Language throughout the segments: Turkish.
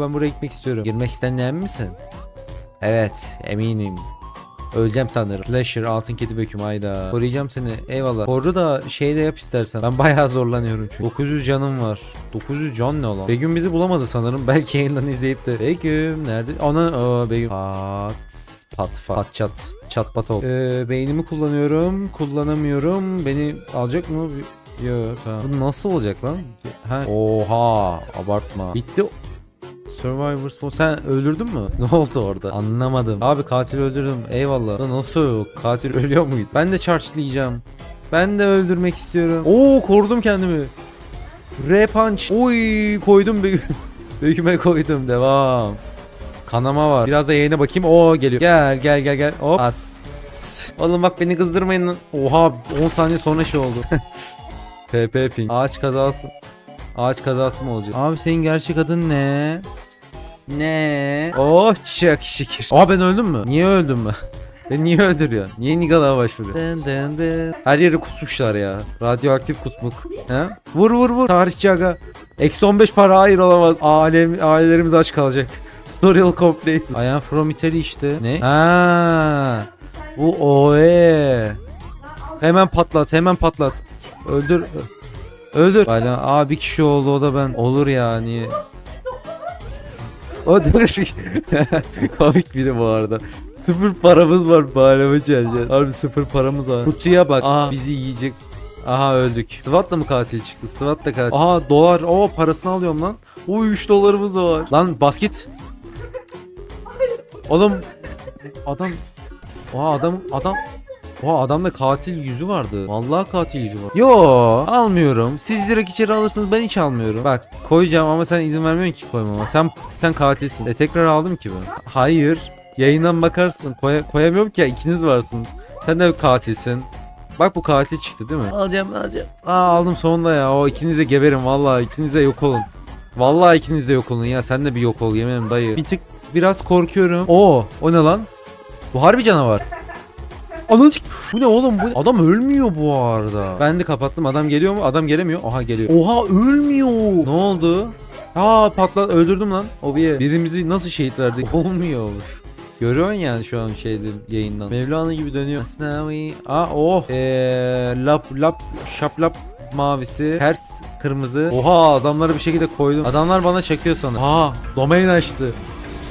Ben buraya gitmek istiyorum. Girmek isteyen misin? Evet eminim. Öleceğim sanırım. Slasher altın kedi böküm hayda. Koruyacağım seni. Eyvallah. Koru da şey de yap istersen. Ben bayağı zorlanıyorum çünkü. 900 canım var. 900 can ne lan? Begüm bizi bulamadı sanırım. Belki yayından izleyip de. Begüm nerede? Ana aa, Begüm. Pat. Pat pat. Pat çat. Çat pat ol. Ee, beynimi kullanıyorum. Kullanamıyorum. Beni alacak mı? Yok tamam. Bu nasıl olacak lan? Ha. Oha. Abartma. Bitti. Survivors mode. Sen öldürdün mü? Ne oldu orada? Anlamadım. Abi katil öldürdüm. Eyvallah. Lan nasıl yok? Katil ölüyor muydu? Ben de charge'layacağım. Ben de öldürmek istiyorum. Oo korudum kendimi. R punch. Oy koydum Begüm. Begüm'e koydum. Devam. Kanama var. Biraz da yayına bakayım. Oo geliyor. Gel gel gel gel. Hop. As. Oğlum bak beni kızdırmayın. Oha 10 saniye sonra şey oldu. PP ping. Ağaç kazası. Ağaç kazası mı olacak? Abi senin gerçek adın ne? Ne? Oh çok şükür. Aa ben öldüm mü? Niye öldüm ben? Beni niye öldürüyor? Niye Nigal'a başvuruyor? Dın dın dın. Her yeri kusmuşlar ya. Radyoaktif kusmuk. He? Vur vur vur. Tarihçi aga. Eksi 15 para hayır olamaz. Alem, ailelerimiz aç kalacak. Tutorial complete. I am from Italy işte. Ne? Ha. Bu oe. Hemen patlat, hemen patlat. Öldür. Öldür. Hala aa bir kişi oldu o da ben. Olur ya O da komik biri bu arada. Sıfır paramız var bağlama çeleceğiz. Harbi sıfır paramız var. Kutuya bak. Aha bizi yiyecek. Aha öldük. SWAT da mı katil çıktı? SWAT da katil. Aha dolar. Oo parasını alıyorum lan. Oo 3 dolarımız da var. Lan basket. Oğlum adam Oha adam adam Oha adamda katil yüzü vardı. Vallahi katil yüzü var. Yo almıyorum. Siz direkt içeri alırsınız ben hiç almıyorum. Bak koyacağım ama sen izin vermiyorsun ki koymama. Sen sen katilsin. E tekrar aldım ki ben. Hayır. Yayından bakarsın. Koy, koyamıyorum ki ya, ikiniz varsınız. Sen de katilsin. Bak bu katil çıktı değil mi? Alacağım alacağım. Aa aldım sonunda ya. O ikinize geberin vallahi ikinize yok olun. Vallahi ikiniz de yok olun ya. Sen de bir yok ol yemenim dayı. Bir tık biraz korkuyorum. Oo o ne lan? Bu harbi canavar. Ananı sik- Bu ne oğlum bu? Adam ölmüyor bu arada. Ben de kapattım. Adam geliyor mu? Adam gelemiyor. Oha geliyor. Oha ölmüyor. Ne oldu? Aa patlat öldürdüm lan. Obiye. Birimizi nasıl şehit verdik? Olmuyor. Görüyorsun yani şu an şeyde yayından. Mevlana gibi dönüyor. Asnavi. Aa oh. Eee lap lap şap lap mavisi. Ters kırmızı. Oha adamları bir şekilde koydum. Adamlar bana çekiyor sana. Aa domain açtı.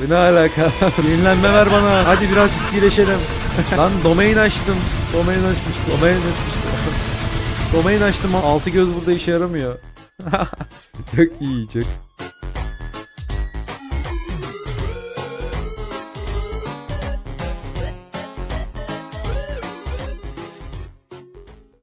Bu ne alaka? Yenilenme ver bana. Hadi biraz ciddileşelim. Lan domain açtım. Domain açmıştım. Domain açmıştım. domain açtım. Altı göz burada işe yaramıyor. çok iyi çok.